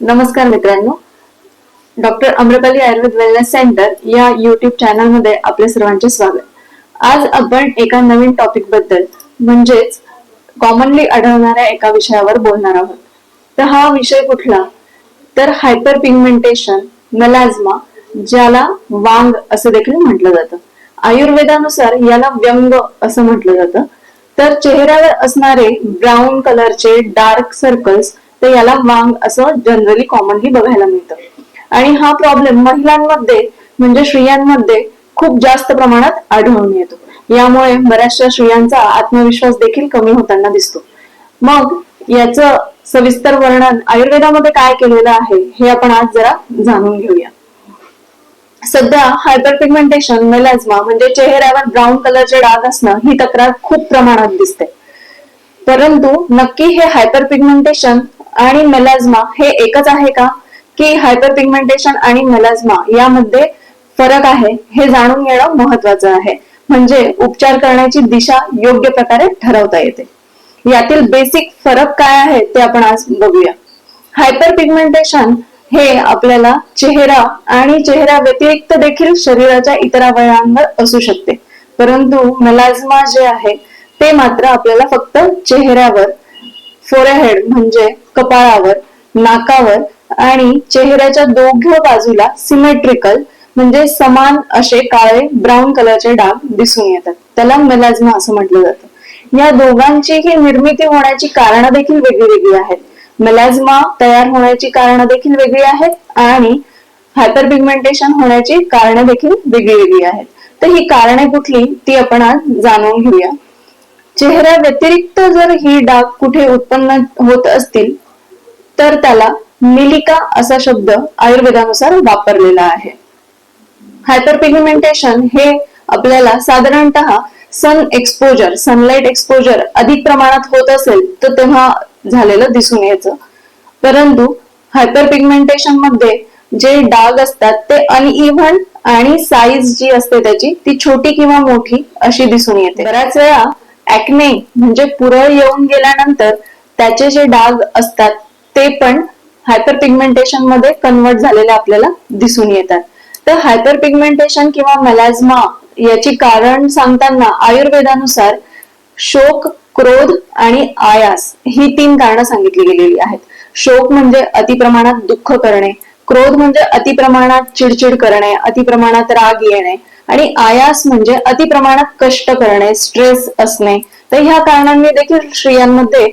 नमस्कार मित्रांनो. Doctor Amrapali Ayurved wellness centre या युट्यूब चॅनलमध्ये आपले सर्वांचे स्वागत. आज आपण एका नवीन टॉपिकबद्दल म्हणजेच कॉमनली आढळणाऱ्या एका विषयावर बोलणार आहोत. तर हा विषय कुठला? तर हायपर पिगमेंटेशन मेलाझ्मा ज्याला वांग असं देखील म्हटलं जातं. आयुर्वेदानुसार याला व्यंग असं म्हटलं जातं. तर चेहऱ्यावर असणारे ब्राऊन कलरचे डार्क सर्कल्स तर याला वांग असं जनरली कॉमनली बघायला मिळतं. आणि हा प्रॉब्लेम महिलांमध्ये म्हणजे स्त्रियांमध्ये खूप जास्त प्रमाणात आढळून येतो. यामुळे बऱ्याचशा स्त्रियांचा आत्मविश्वास देखील कमी होताना दिसतो. मग याचं सविस्तर वर्णन आयुर्वेदामध्ये काय केलेलं आहे हे आपण आज जरा जाणून घेऊया. सध्या हायपर पिगमेंटेशन मेलाझ्मा म्हणजे चेहऱ्यावर ब्राऊन कलरचे डाग असणं ही तक्रार खूप प्रमाणात दिसते. परंतु नक्की हे हायपर पिगमेंटेशन आणि मेलाझ्मा हे एकच आहे का? की हायपर पिगमेंटेशन आणि मेलाझ्मा यामध्ये फरक आहे हे जाणून घेणं महत्वाचं आहे. म्हणजे उपचार करण्याची दिशा योग्य प्रकारे ठरवता येते. यातील बेसिक फरक काय आहे ते आपण आज बघूया. हायपर पिगमेंटेशन हे आपल्याला चेहरा आणि चेहरा व्यतिरिक्त देखील शरीराच्या इतर अवयवांवर असू शकते. परंतु मलाझ्मा जे आहे ते मात्र आपल्याला फक्त चेहऱ्यावर फोरहेड म्हणजे कपाळावर नाकावर आणि चेहऱ्याच्या दोघ्या बाजूला सिमेट्रिकल म्हणजे समान असे काळे ब्राऊन कलरचे डाग दिसून येतात. त्याला मेलाझ्मा असं म्हटलं जातं. या दोघांचीही निर्मिती होण्याची कारणं देखील वेगळी वेगळी आहेत. मेलाझ्मा तयार होण्याची कारणं देखील वेगळी आहेत आणि हायपर पिगमेंटेशन होण्याची कारणं देखील वेगळी वेगळी आहेत. तर ही कारणे कुठली ती आपण आज जाणून घेऊया. चेहऱ्या व्यतिरिक्त जर ही डाग कुठे उत्पन्न होत असतील तर त्याला मिलिका असा शब्द आयुर्वेदानुसार वापरलेला आहे. हायपर पिगमेंटेशन हे आपल्याला साधारणतः सन एक्सपोजर सनलाईट एक्सपोजर अधिक प्रमाणात होत असेल तर तेव्हा झालेलं दिसून यायचं परंतु हायपर पिगमेंटेशनमध्ये जे डाग असतात ते अनइव्हन आणि साईज जी असते त्याची ती छोटी किंवा मोठी अशी दिसून येते. बऱ्याच वेळा ऍक्ने म्हणजे पुरळ येऊन गेल्यानंतर त्याचे जे डाग असतात ते पण हायपर पिगमेंटेशनमध्ये कन्वर्ट झालेले आपल्याला दिसून येतात. तर हायपर पिगमेंटेशन किंवा मेलाझ्मा याची कारण सांगताना आयुर्वेदानुसार शोक क्रोध आणि आयास ही तीन कारणं सांगितली गेलेली आहेत. शोक म्हणजे अतिप्रमाणात दुःख करणे क्रोध म्हणजे अतिप्रमाणात चिडचिड करणे अतिप्रमाणात राग येणे आणि आयास म्हणजे अतिप्रमाणात कष्ट करणे स्ट्रेस असणे. तर ह्या कारणांनी देखील स्त्रियांमध्ये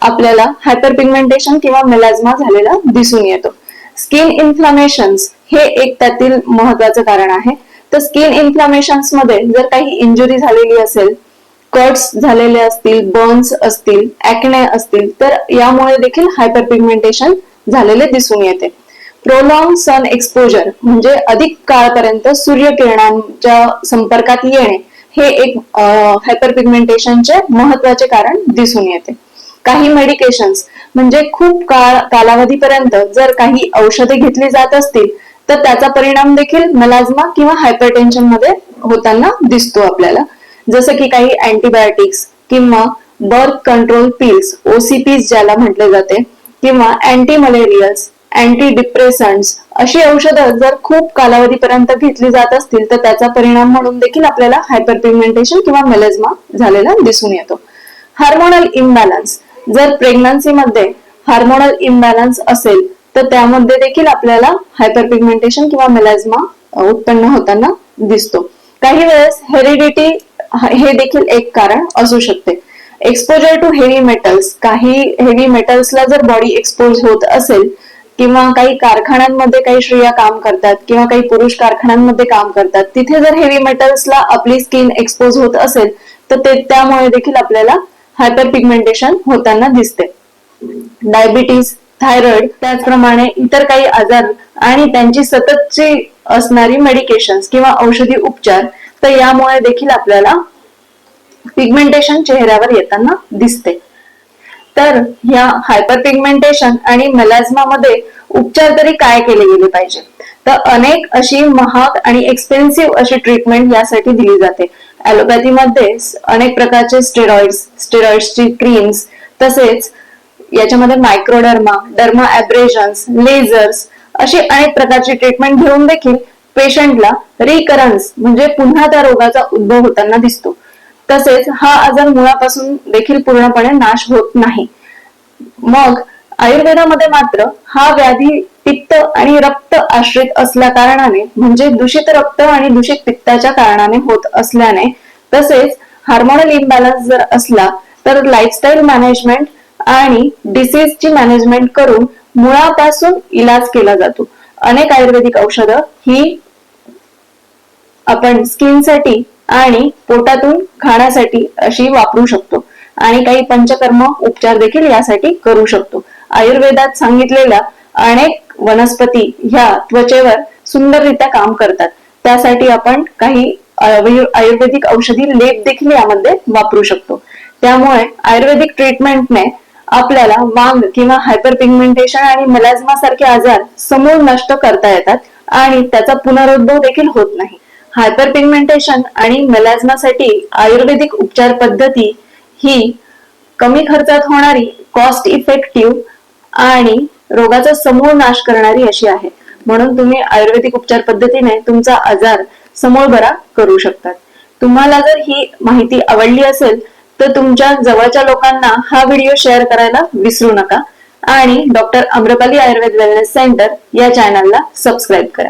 आपल्याला हायपर पिगमेंटेशन किंवा मेलाझ्मा झालेला दिसून येतो. स्किन इन्फ्लॉमेशन हे एक त्यातील महत्वाचं कारण आहे. तर स्किन इन्फ्लामेशन्समध्ये जर काही इंजुरी झालेली असेल कट्स झालेले असतील बर्न्स असतील ऍक्ने असतील तर यामुळे देखील हायपर पिगमेंटेशन झालेले दिसून येते. प्रोलॉंग सन एक्सपोजर म्हणजे अधिक काळपर्यंत सूर्यकिरणांच्या संपर्कात येणे हे एक हायपर पिगमेंटेशनचे महत्त्वाचे कारण दिसून येते. काही मेडिकेशन्स म्हणजे खूप काळ कालावधीपर्यंत जर काही औषधे घेतली जात असतील तर त्याचा परिणाम देखील मलाजमा किंवा हायपरटेन्शनमध्ये होताना दिसतो आपल्याला. जसं की काही अँटीबायोटिक्स किंवा बर्थ कंट्रोल पिल्स ओसीपीज ज्याला म्हटले जाते किंवा अँटी मलेरियल्स अँटी डिप्रेसन्स अशी औषधं जर खूप कालावधीपर्यंत घेतली जात असतील तर त्याचा परिणाम म्हणून देखील आपल्याला हायपर पिगमेंटेशन किंवा मेलेजमा झालेला दिसून येतो. हार्मोनल इम्बॅलन्स जर प्रेग्नन्सीमध्ये हार्मोनल इम्बॅलन्स असेल तर त्यामध्ये देखील आपल्याला हायपर पिगमेंटेशन किंवा मेलाझ्मा उत्पन्न होताना दिसतो. काही वेळेस हेरिडिटी हे देखील एक कारण असू शकते. एक्सपोजर टू हेवी मेटल्स काही हेवी मेटल्सला जर बॉडी एक्सपोज होत असेल किंवा काही कारखान्यांमध्ये काही स्त्रिया काम करतात किंवा काही पुरुष कारखान्यांमध्ये काम करतात तिथे जर हेवी मेटल्सला आपली स्किन एक्सपोज होत असेल तर ते त्यामुळे देखील आपल्याला हायपर पिगमेंटेशन होताना दिसते. डायबिटीज थायरॉइड त्याचप्रमाणे इतर काही आजार आणि त्यांची सततची असणारी मेडिकेशन किंवा औषधी उपचार तर यामुळे देखील आपल्याला पिगमेंटेशन चेहऱ्यावर येताना दिसते. तर ह्या हायपर पिगमेंटेशन आणि मलाझ्मामध्ये उपचार तरी काय केले गेले पाहिजे? तर अनेक अशी महाग आणि एक्सपेन्सिव्ह अशी ट्रीटमेंट यासाठी दिली जाते. ॲलोपॅथीमध्ये अनेक प्रकारचे स्टेरॉइड्स स्टेरॉइड्सची क्रीम्स तसेच याच्यामध्ये मायक्रोडर्मा डर्मा ऍब्रेशन्स लेझर्स अशी अनेक प्रकारची ट्रीटमेंट घेऊन देखील पेशंटला रिकरन्स म्हणजे पुन्हा त्या रोगाचा उद्भव होताना दिसतो. तसेच हा आजार मुळापासून देखील पूर्णपणे नाश होत नाही. मग आयुर्वेदामध्ये मात्र हा व्याधी पित्त आणि रक्त आश्रित असल्या कारणाने म्हणजे दूषित रक्त आणि दूषित पित्ताच्या कारणाने होत असल्याने तसेच हार्मोनल इम्बॅलन्स जर असला तर लाईफस्टाईल मॅनेजमेंट आणि डिसीजची मॅनेजमेंट करून मुळापासून इलाज केला जातो. अनेक आयुर्वेदिक औषधं ही आपण स्किनसाठी आणि पोटातून खाण्यासाठी अशी वापरू शकतो. आणि काही पंचकर्म उपचार देखील यासाठी करू शकतो. आयुर्वेदात सांगितलेल्या अनेक वनस्पती ह्या त्वचेवर सुंदररित्या काम करतात. त्यासाठी आपण काही आयुर्वेदिक औषधी लेप देखील यामध्ये वापरू शकतो. त्यामुळे आयुर्वेदिक ट्रीटमेंटने आपल्याला वांग किंवा हायपर पिगमेंटेशन आणि मेलाझ्मा सारखे आजार समूळ नष्ट करता येतात आणि त्याचा पुनरुद्भव देखील होत नाही. हायपर पिगमेंटेशन आणि मेलाझ्मासाठी आयुर्वेदिक उपचार पद्धती ही कमी खर्चात होणारी कॉस्ट इफेक्टिव्ह आणि रोगाचा समूळ नाश करणारी अशी आहे. म्हणून तुम्ही आयुर्वेदिक उपचार पद्धतीने तुमचा आजार समूळ बरा करू शकतात. तुम्हाला जर ही माहिती आवडली असेल तर तुमच्या जवळच्या लोकांना हा व्हिडिओ शेअर करायला विसरू नका. आणि doctor Amrapali Ayurved wellness centre या चॅनलला सबस्क्राईब करा.